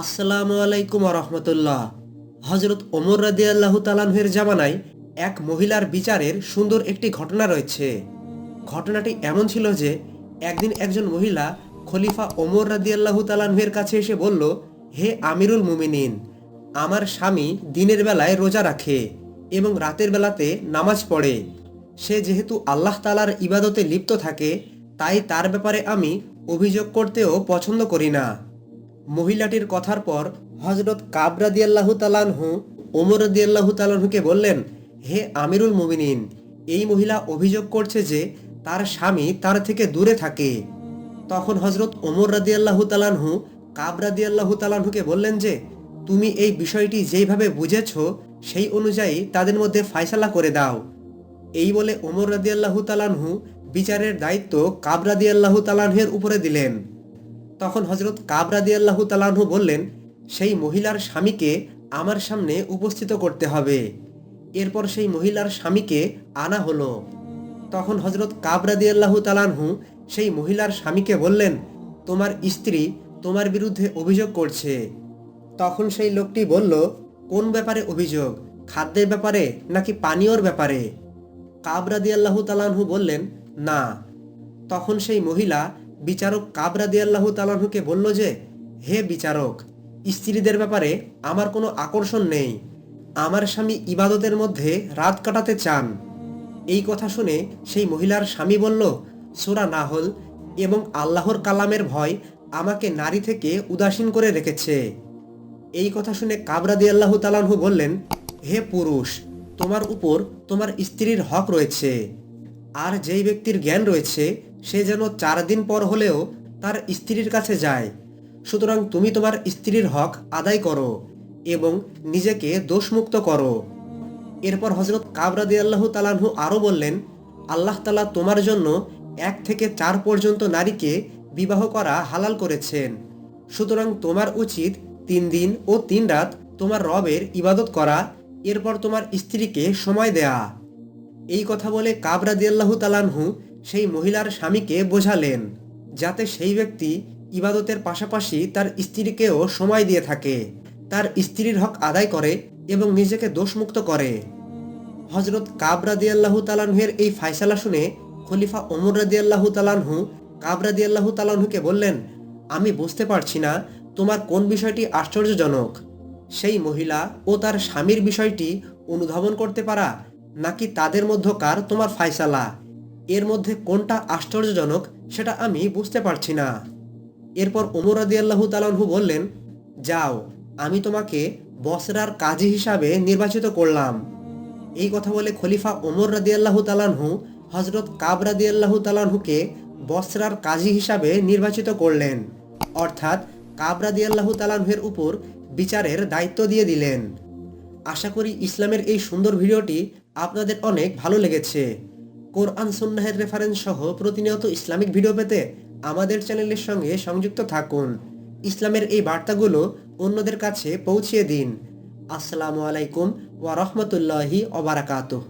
আসসালামু আলাইকুম রহমতুল্লাহ। হজরত ওমর রাদি আল্লাহ তালানহের জামানায় এক মহিলার বিচারের সুন্দর একটি ঘটনা রয়েছে। ঘটনাটি এমন ছিল যে, একদিন একজন মহিলা খলিফা ওমর রাদি আল্লাহ তালানহের কাছে এসে বলল, হে আমিরুল মুমিনিন, আমার স্বামী দিনের বেলায় রোজা রাখে এবং রাতের বেলাতে নামাজ পড়ে। সে যেহেতু আল্লাহ তালার ইবাদতে লিপ্ত থাকে, তাই তার ব্যাপারে আমি অভিযোগ করতেও পছন্দ করি না। মহিলাটির কথার পর হজরত কাবরা দিয়াল্লাহু তালানহু ওমর দিয়াল্লাহু তালানহুকে বললেন, হে আমিরুল মুমিনিন, এই মহিলা অভিযোগ করছে যে তার স্বামী তার থেকে দূরে থাকে। তখন হজরত ওমর রাদিয়াল্লাহু তালানহু কাবরা দিয়াল্লাহু তালানহুকে বললেন যে, তুমি এই বিষয়টি যেইভাবে বুঝেছ, সেই অনুযায়ী তাদের মধ্যে ফায়সালা করে দাও। এই বলে ওমর রাদিয়াল্লাহু তালানহু বিচারের দায়িত্ব কাবরা দিয়াল্লাহু তালানহের উপরে দিলেন। তখন হজরত কাবরা দিয়াল্লাহু তালানহু বললেন, সেই মহিলার স্বামীকে আমার সামনে উপস্থিত করতে হবে। এরপর সেই মহিলার স্বামীকে আনা হলো। তখন হজরত কাবরা দিয়াল্লাহু তালানহু সেই মহিলার স্বামীকে বললেন, তোমার স্ত্রী তোমার বিরুদ্ধে অভিযোগ করছে। তখন সেই লোকটি বলল, কোন ব্যাপারে অভিযোগ? খাদ্যের ব্যাপারে নাকি পানীয়র ব্যাপারে? কাবরা দিয়াল্লাহু তালানহু বললেন, না। তখন সেই মহিলা বিচারক কাবরা দিয়াল্লাহু তালানহুকে বলল যে, হে বিচারক, স্ত্রীদের ব্যাপারে আমার কোনো আকর্ষণ নেই। আমার স্বামী ইবাদতের মধ্যে রাত কাটাতে চান। এই কথা শুনে সেই মহিলার স্বামী বলল, সোরা নাহল এবং আল্লাহর কালামের ভয় আমাকে নারী থেকে উদাসীন করে রেখেছে। এই কথা শুনে কাবরা দিয়াল্লাহু তালানহু বললেন, হে পুরুষ, তোমার উপর তোমার স্ত্রীর হক রয়েছে। আর যেই ব্যক্তির জ্ঞান রয়েছে সে যেন চার দিন পর হলেও তার স্ত্রীর কাছে যায়। সুতরাং তুমি তোমার স্ত্রীর হক আদায় করো এবং নিজেকে দোষমুক্ত করো। এরপর হজরত কাবরাদি আল্লাহ তালানহু আরও বললেন, আল্লাহ তালা তোমার জন্য এক থেকে চার পর্যন্ত নারীকে বিবাহ করা হালাল করেছেন। সুতরাং তোমার উচিত তিন দিন ও তিন রাত তোমার রবের ইবাদত করা, এরপর তোমার স্ত্রীকে সময় দেয়া। এই কথা বলে কাবরা দিয়াল্লাহু তালানহু সেই মহিলার স্বামীকে বোঝালেন, যাতে সেই ব্যক্তি ইবাদতের পাশাপাশি তার স্ত্রীকেও সময় দিয়ে থাকে, তার স্ত্রীর হক আদায় করে এবং নিজেকে দোষমুক্ত করে। হজরত কাবরা দিয়াল্লাহু তালানহুয়ের এই ফায়সালা শুনে খলিফা ওমর রাদিয়াল্লাহু তালানহু কাবরা দিয়াল্লাহু তালানহুকে বললেন, আমি বুঝতে পারছি না তোমার কোন বিষয়টি আশ্চর্যজনক। সেই মহিলা ও তার স্বামীর বিষয়টি অনুধাবন করতে পারা নাকি তাদের মধ্যকার তোমার ফায়সালা? এর মধ্যে কোনটা আশ্চর্যজনক সেটা আমি বুঝতে পারছি না। এরপর ওমর রাদিয়াল্লাহু তালানহু বললেন, যাও, আমি তোমাকে বসরার কাজী হিসাবে নির্বাচিত করলাম। এই কথা বলে খলিফা ওমর রাদিয়াল্লাহু তালানহু হজরত কাব রাদিয়াল্লাহু তালানহুকে বসরার কাজী হিসাবে নির্বাচিত করলেন। অর্থাৎ কাব রাদিয়াল্লাহু তালানহুর উপর বিচারের দায়িত্ব দিয়ে দিলেন। আশা করি ইসলামের এই সুন্দর ভিডিওটি আপনাদের অনেক ভালো লেগেছে। কোরআন সন্ন্যাহের রেফারেন্স সহ প্রতিনিয়ত ইসলামিক ভিডিও পেতে আমাদের চ্যানেলের সঙ্গে সংযুক্ত থাকুন। ইসলামের এই বার্তাগুলো অন্যদের কাছে পৌঁছিয়ে দিন। আসসালামু আলাইকুম ওয়া রহমতুল্লাহি অবারাকাতুহ